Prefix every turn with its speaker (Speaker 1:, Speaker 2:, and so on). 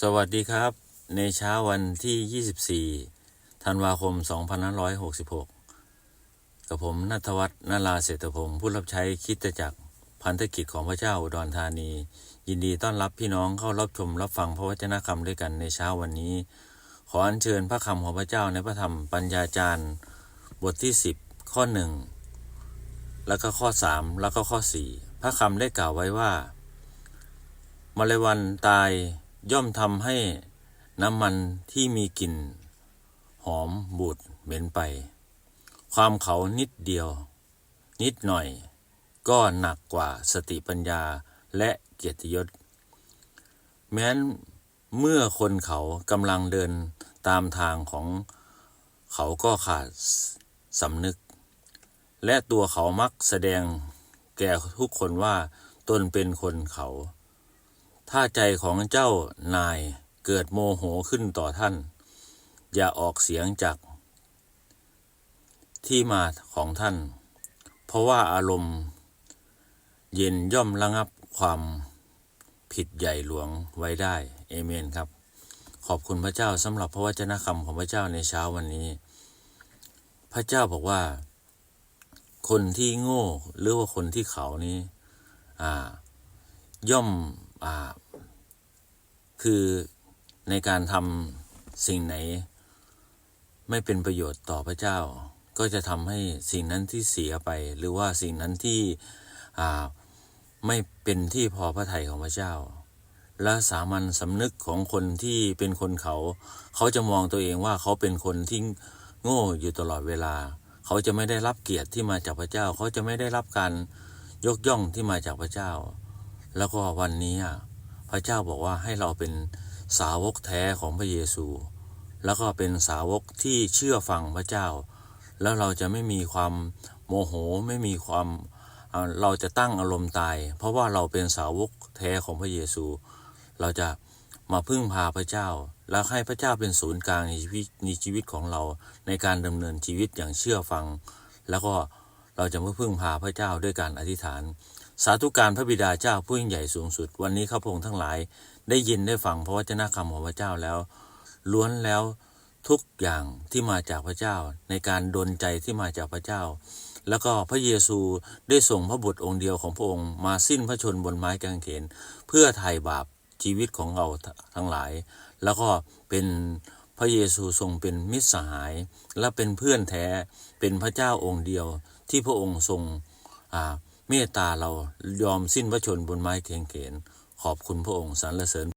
Speaker 1: สวัสดีครับ ในเช้าวันที่ 24 ธันวาคม 2566 กับผมนัทวัฒน์นาราเศรษฐพงศ์ผู้รับใช้คิดจักรพันธกิจของพระเจ้าอุดรธานี ยินดีต้อนรับพี่น้องเข้ารับชมรับฟังพระวจนะคำด้วยกันในเช้าวันนี้ ขออัญเชิญพระคำของพระเจ้าในพระธรรมปัญญาจารย์ บทที่ 10 ข้อ 1 แล้วก็ข้อ 3 แล้วก็ข้อ 4 พระคำได้กล่าวไว้ว่ามะเรวันตาย ย่อมทำให้น้ำมันที่มีกลิ่น หอมบูดเหม็นไป ความเขานิดเดียว นิดหน่อย ก็หนักกว่าสติปัญญาและเกียรติยศ แม้นเมื่อคนเขากำลังเดินตามทางของเขาก็ขาดสำนึก และตัวเขามักแสดงแก่ทุกคนว่าตนเป็นคนเขา ถ้าใจของเจ้านายเกิดโมโหขึ้นต่อท่าน อย่าออกเสียงจากที่มาของท่าน เพราะว่าอารมณ์ เย็นย่อมระงับความผิดใหญ่หลวงไว้ได้เอเมนครับ ขอบคุณพระเจ้าสำหรับพระวจนะคำของพระเจ้าในเช้าวันนี้ พระเจ้าบอกว่า คนที่โง่หรือว่าคนที่เขานี้ อ่า ย่อม อ่า คือในการทำสิ่งไหน ไม่เป็นประโยชน์ต่อพระเจ้า ก็จะทำให้สิ่งนั้นที่เสียไป หรือว่าสิ่งนั้นที่ไม่เป็นที่พอพระทัยของพระเจ้า และสามัญสำนึกของคนที่เป็นคนเขา เขาจะมองตัวเองว่าเขาเป็นคนที่โง่อยู่ตลอดเวลา เขาจะไม่ได้รับเกียรติที่มาจากพระเจ้า เขาจะไม่ได้รับการยกย่องที่มาจากพระเจ้า แล้วก็วันนี้อะ พระเจ้าบอกว่าให้เราเป็นสาวกแท้ของพระเยซู แล้วก็เป็นสาวกที่เชื่อฟังพระเจ้า แล้วเราจะไม่มีความโมโหไม่มีความเราจะตั้งอารมณ์ตาย เพราะว่าเราเป็นสาวกแท้ของพระเยซู เราจะมาพึ่งพาพระเจ้า แล้วให้พระเจ้าเป็นศูนย์กลางในชีวิตในชีวิตของเราในการดำเนินชีวิตอย่างเชื่อฟัง แล้วก็เราจะมาพึ่งพาพระเจ้าด้วยการอธิษฐาน สาธุการพระบิดาเจ้าผู้ยิ่งใหญ่สูงสุด วันนี้ข้าพงทั้งหลายได้ยินได้ฟังพระวจนะคำของพระเจ้าแล้ว ล้วนแล้วทุกอย่างที่มาจากพระเจ้า ในการดลใจที่มาจากพระเจ้า แล้วก็พระเยซูได้ส่งพระบุตรองค์เดียวของพระองค์มาสิ้นพระชนบนไม้กางเขน เพื่อไถ่บาปชีวิตของเราทั้งหลาย แล้วก็เป็นพระเยซูทรงเป็นมิตรสหาย และเป็นเพื่อนแท้เป็นพระเจ้าองค์เดียวที่พระองค์ทรงอ่า เมตตาเรายอมสิ้นพระชนบนไม้กางเขน ขอบคุณพระองค์สรรเสริญ